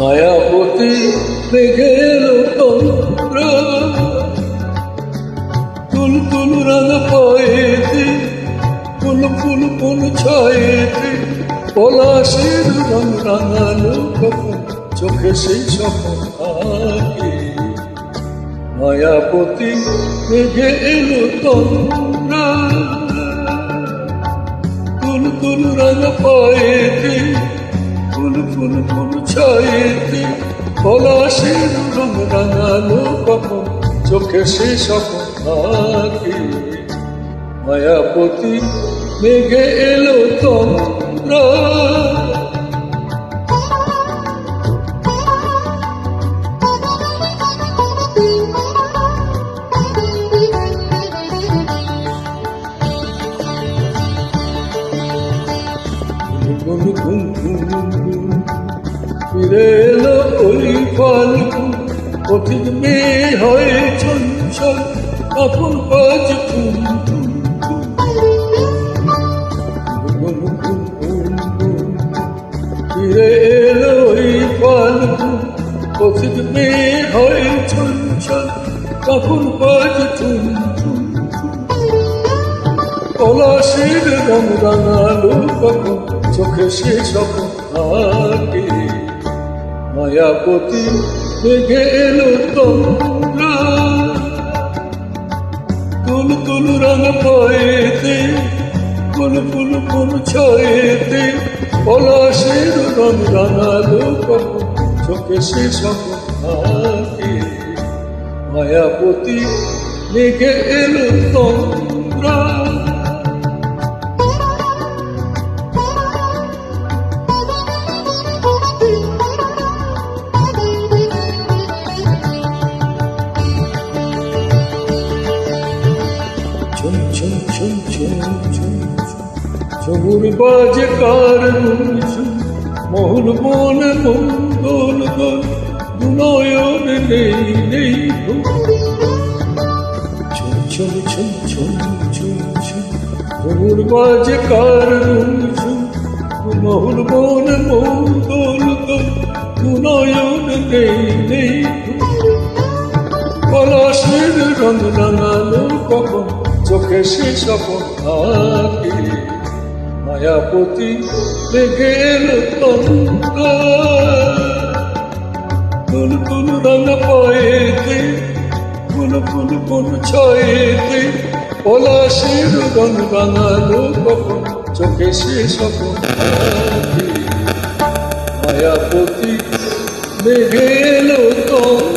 মায়াপতি মেঘের তন্ত্র। তুল তুল রান পয়েতে, ফুল ফুল ফুল ছয়েতে, পলাশের রং রাঙালো কখন চোখে সেই স্বপ্ন থাকে। মায়াপতি মেঘে তন্ত্র। পায়েতে ফুল ফুল ফুল ছয়েতে পলাশের রং রাঙালো কখন? চোখে সে স্বপ্ন থাকে। মায়াপতি, মেঘে এলো তন্দ্রা। এলো ওই ফাল্গুন কঠিন মেয়ে হয় চঞ্চল ঘুম ঘুম ঘুম ফিরে এলো ওই ফাল্গুন কঠিন মেয়ে হয় চঞ্চল কখন বাজ ঘুম ঘুম পলাশের রং রাঙালো কখন চোখে সে স্বপ্ন থাকে মায়াপতি মেঘে এলো তোমরা। তুল তুল রং পায়েতে ফুল ফুল ফুল ছয়েতে, পলাশের রং রাঙালো চোখে সে স্বপ্ন থাকে। মায়াপতি মেঘে এলো তোমরা। ঝুম ঝুম ঝুম ঝুমুর বাজে কার ঝুম মোহন মন মঙ্গল গল দুনয়ন নেই নেই ঘুম ঝুম ঝুম ঝুম ঝুম ঝুম ঝুম বাজে কার ঝুম মোহন মন মঙ্গল গল নেই নেই পলাশের রং রাঙালো কখন চোখে সে স্বপন মায়াপতি এলো তন্ত্রা ফুল ফুল রঙ পায়েতে, ফুল ফুল ফুল ছয়েতে, পলাশের রং রাঙালো কখন? চোখে সে থাকে মায়াপতি এলো তন্ত্রা